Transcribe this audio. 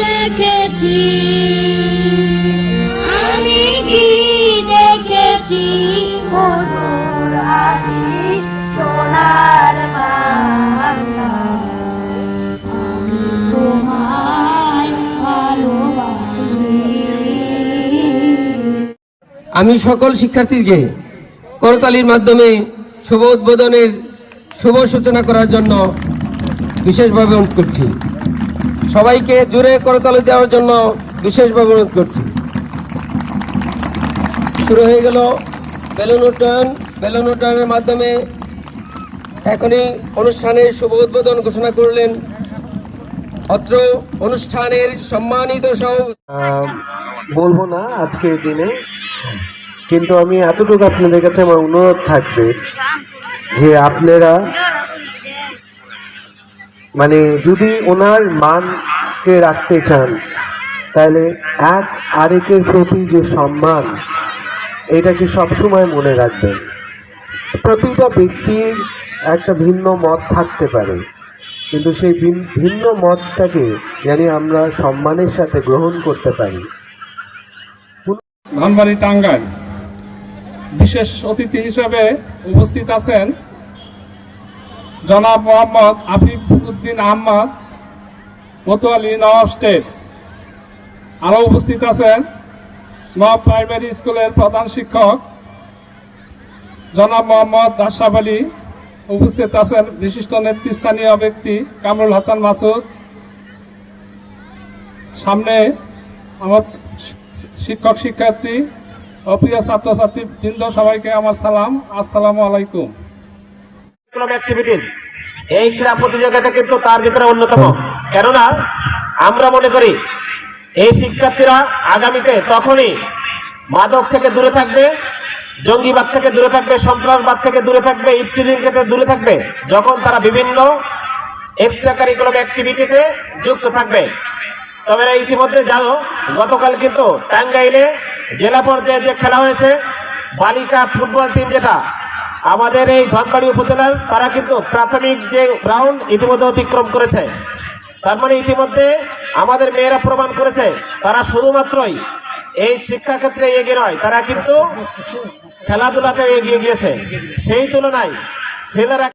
দেখেছি। আমি কি দেখেছি? আমি সকল শিক্ষার্থীকে করতালির মাধ্যমে শুভ উদ্বোধনের শুভ সূচনা করার জন্য বিশেষভাবে অনুরোধ করছি। সবাইকে জোরে করতালি দেওয়ার জন্য বিশেষভাবে অনুরোধ করছি। শুরু হয়ে গেল বেলুন উড্ডয়ন। বেলুন উড্ডয়নের মাধ্যমে এখনই অনুষ্ঠানের শুভ উদ্বোধন ঘোষণা করলেন অত্র অনুষ্ঠানের সম্মানিত সহ বলব না, আজকের দিনে কিন্তু আমি এতটুকু আপনাদের কাছে আমার অনুরোধ থাকবে যে আপনারা মানে যদি ওনার মানকে রাখতে চান, তাহলে এক আরেকের প্রতি যে সম্মান এটাকে সবসময় মনে রাখবেন? প্রতিটা ব্যক্তির একটা ভিন্ন মত থাকতে পারে, কিন্তু সেই ভিন- ভিন্ন মতটাকে জানি আমরা সম্মানের সাথে গ্রহণ করতে পারি। ধনবাড়ি টাঙ্গাইল। বিশেষ অতিথি হিসেবে উপস্থিত আছেন জনাব মোহাম্মদ আফিফ উদ্দিন আহমদ মতোয়ালি নওয়াব স্টেট। আরও উপস্থিত আছেন নওয়াব প্রাইমারি স্কুলের প্রধান শিক্ষক জনাব মোহাম্মদ আশরাফ আলী। উপস্থিত আছেন বিশিষ্ট নেতৃস্থানীয় ব্যক্তি কামরুল হাসান মাসুদ। সামনে আমার শিক্ষক শিক্ষার্থী ও প্রিয় ছাত্রছাত্রী, বৃন্দ সবাইকে আমার সালাম। আসসালামু আলাইকুম। অ্যাক্টিভিটিস এই ক্রীড়া প্রতিযোগিতা কিন্তু তার ভিতরে অন্যতম। কেননা, আমরা মনে করি, এই শিক্ষার্থীরা আগামীতে তখনই মাদক থেকে দূরে থাকবে, জঙ্গিবাদ থেকে দূরে থাকবে, সন্ত্রাসবাদ থেকে দূরে থাকবে ইফটিলিং থেকে দূরে থাকবে, যখন তারা বিভিন্ন এক্সট্রা কারিকুলাম অ্যাক্টিভিটিসে যুক্ত থাকবে। তবে ইতিমধ্যে জানো গতকাল কিন্তু টাঙ্গাইলে জেলা পর্যায়ে যে খেলা হয়েছে, বালিকা ফুটবল টিম যেটা, আমাদের এই ধনবাড়ি উপজেলার, তারা কিন্তু প্রাথমিক যে রাউন্ড ইতিমধ্যে অতিক্রম করেছে। তার মানে ইতিমধ্যে আমাদের মেয়েরা প্রমাণ করেছে, তারা শুধুমাত্রই এই শিক্ষাক্ষেত্রে এগিয়ে নয়, তারা কিন্তু খেলাধুলাতেও এগিয়ে গিয়েছে। সেই তুলনায় ছেলেরা